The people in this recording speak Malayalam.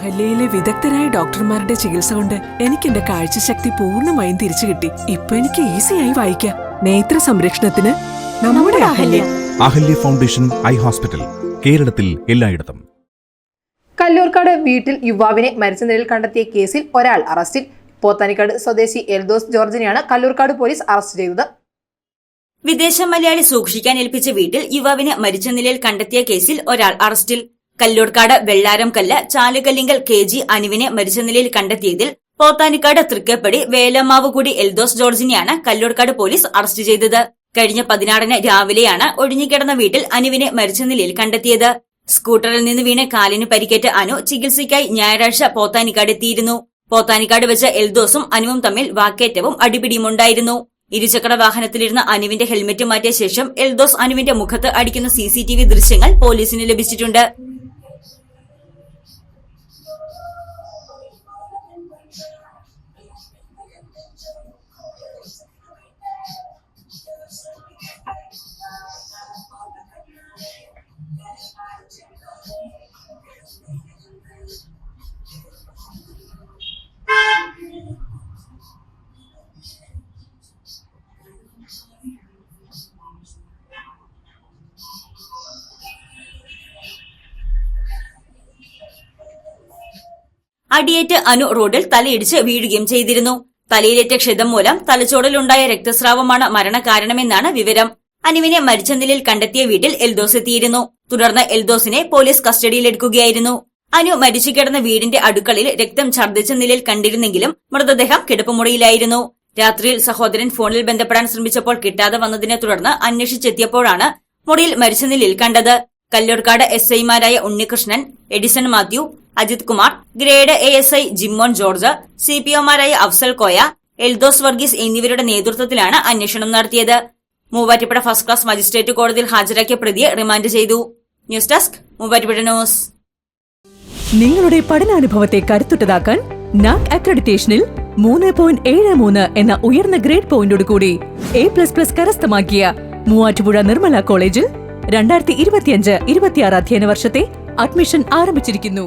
അഹല്യയിലെ വിദഗ്ധരായ ഡോക്ടർമാരുടെ ചികിത്സ കൊണ്ട് എനിക്ക് എന്റെ കാഴ്ചശക്തി പൂർണമായും തിരിച്ചു കിട്ടി. ഇപ്പൊ എനിക്ക് ഈസിയായി വായിക്കാം. നേത്ര സംരക്ഷണത്തിന് നമ്മുടെ Ahalya. Ahalya foundation eye hospital കേരളത്തിൽ എല്ലായിടത്തും. കല്ലൂർക്കാട് വീട്ടിൽ യുവാവിനെ മരിച്ച നിലയിൽ കണ്ടെത്തിയ കേസിൽ ഒരാൾ അറസ്റ്റിൽ. പോത്താനിക്കാട് സ്വദേശി എൽദോസ് ജോർജിനെയാണ് കല്ലൂർക്കാട് പോലീസ് അറസ്റ്റ് ചെയ്തത്. വിദേശ മലയാളി സൂക്ഷിക്കാൻ ഏൽപ്പിച്ച വീട്ടിൽ യുവാവിനെ മരിച്ച നിലയിൽ കണ്ടെത്തിയ കേസിൽ ഒരാൾ അറസ്റ്റിൽ. കല്ലൂർക്കാട് വെള്ളാരംകല്ല് ചാലുകല്ലിങ്കൽ കെ ജി അനുവിനെ മരിച്ച നിലയിൽ കണ്ടെത്തിയതിൽ പോത്താനിക്കാട് തൃക്കേപ്പടി വേലമാവുകുടി എൽദോസ് ജോർജിനെയാണ് കല്ലൂർക്കാട് പോലീസ് അറസ്റ്റ് ചെയ്തത്. കഴിഞ്ഞ പതിനാറിന് രാവിലെയാണ് ഒഴിഞ്ഞുകിടന്ന വീട്ടിൽ അനുവിനെ മരിച്ച നിലയിൽ കണ്ടെത്തിയത്. സ്കൂട്ടറിൽ നിന്ന് വീണ് കാലിന് പരിക്കേറ്റ അനു ചികിത്സയ്ക്കായി ഞായറാഴ്ച പോത്താനിക്കാട് എത്തിയിരുന്നു. പോത്താനിക്കാട് വെച്ച് എൽദോസും അനുവും തമ്മിൽ വാക്കേറ്റവും അടിപിടിയുമുണ്ടായിരുന്നു. ഇരുചക്ര വാഹനത്തിലിരുന്ന അനുവിന്റെ ഹെൽമറ്റ് മാറ്റിയ ശേഷം എൽദോസ് അനുവിന്റെ മുഖത്ത് അടിക്കുന്ന സിസിടിവി ദൃശ്യങ്ങൾ പോലീസിന് ലഭിച്ചിട്ടുണ്ട്. അടിയേറ്റ് അനു റോഡിൽ തലയിടിച്ച് വീഴുകയും ചെയ്തിരുന്നു. തലയിലേറ്റ ക്ഷതം മൂലം തലച്ചോറിലുണ്ടായ രക്തസ്രാവമാണ് മരണകാരണമെന്നാണ് വിവരം. അനുവിനെ മരിച്ച നിലയിൽ കണ്ടെത്തിയ വീട്ടിൽ എൽദോസ് എത്തിയിരുന്നു. തുടർന്ന് എൽദോസിനെ പോലീസ് കസ്റ്റഡിയിലെടുക്കുകയായിരുന്നു. അനു മരിച്ചു കിടന്ന വീടിന്റെ അടുക്കളയിൽ രക്തം ഛർദ്ദിച്ച നിലയിൽ കണ്ടിരുന്നെങ്കിലും മൃതദേഹം കിടപ്പുമുറിയിലായിരുന്നു രാത്രിയിൽ സഹോദരൻ ഫോണിൽ ബന്ധപ്പെടാൻ ശ്രമിച്ചപ്പോൾ കിട്ടാതെ വന്നതിനെ തുടർന്ന് അന്വേഷിച്ചെത്തിയപ്പോഴാണ് മുറിയിൽ മരിച്ച നിലയിൽ കണ്ടത്. കല്ലൂർക്കാട് എസ് ഐമാരായ Unnikrishnan Edison Mathew Ajith Kumar grade A S I Jimmon George C P ഒമാരായ Afsal Koya Eldhose Varghese എന്നിവരുടെ നേതൃത്വത്തിലാണ് അന്വേഷണം നടത്തിയത്. മൂവാറ്റുപുഴ ഫസ്റ്റ് ക്ലാസ് മജിസ്ട്രേറ്റ് കോടതിയിൽ ഹാജരാക്കിയ പ്രതിയെ റിമാൻഡ് ചെയ്തു. News desk Muvattupuzha news. നിങ്ങളുടെ പഠനാനുഭവത്തെ കരുത്തുറ്റതാക്കാൻ നാക് അക്രഡിറ്റേഷനിൽ മൂന്ന് പോയിന്റ് ഏഴ് മൂന്ന് എന്ന ഉയർന്ന ഗ്രേഡ് പോയിന്റോട് കൂടി എ പ്ലസ് പ്ലസ് കരസ്ഥമാക്കിയ മൂവാറ്റുപുഴ നിർമ്മല കോളേജിൽ രണ്ടായിരത്തി ഇരുപത്തിയഞ്ച് ഇരുപത്തിയാറ് അധ്യയന വർഷത്തെ അഡ്മിഷൻ ആരംഭിച്ചിരിക്കുന്നു.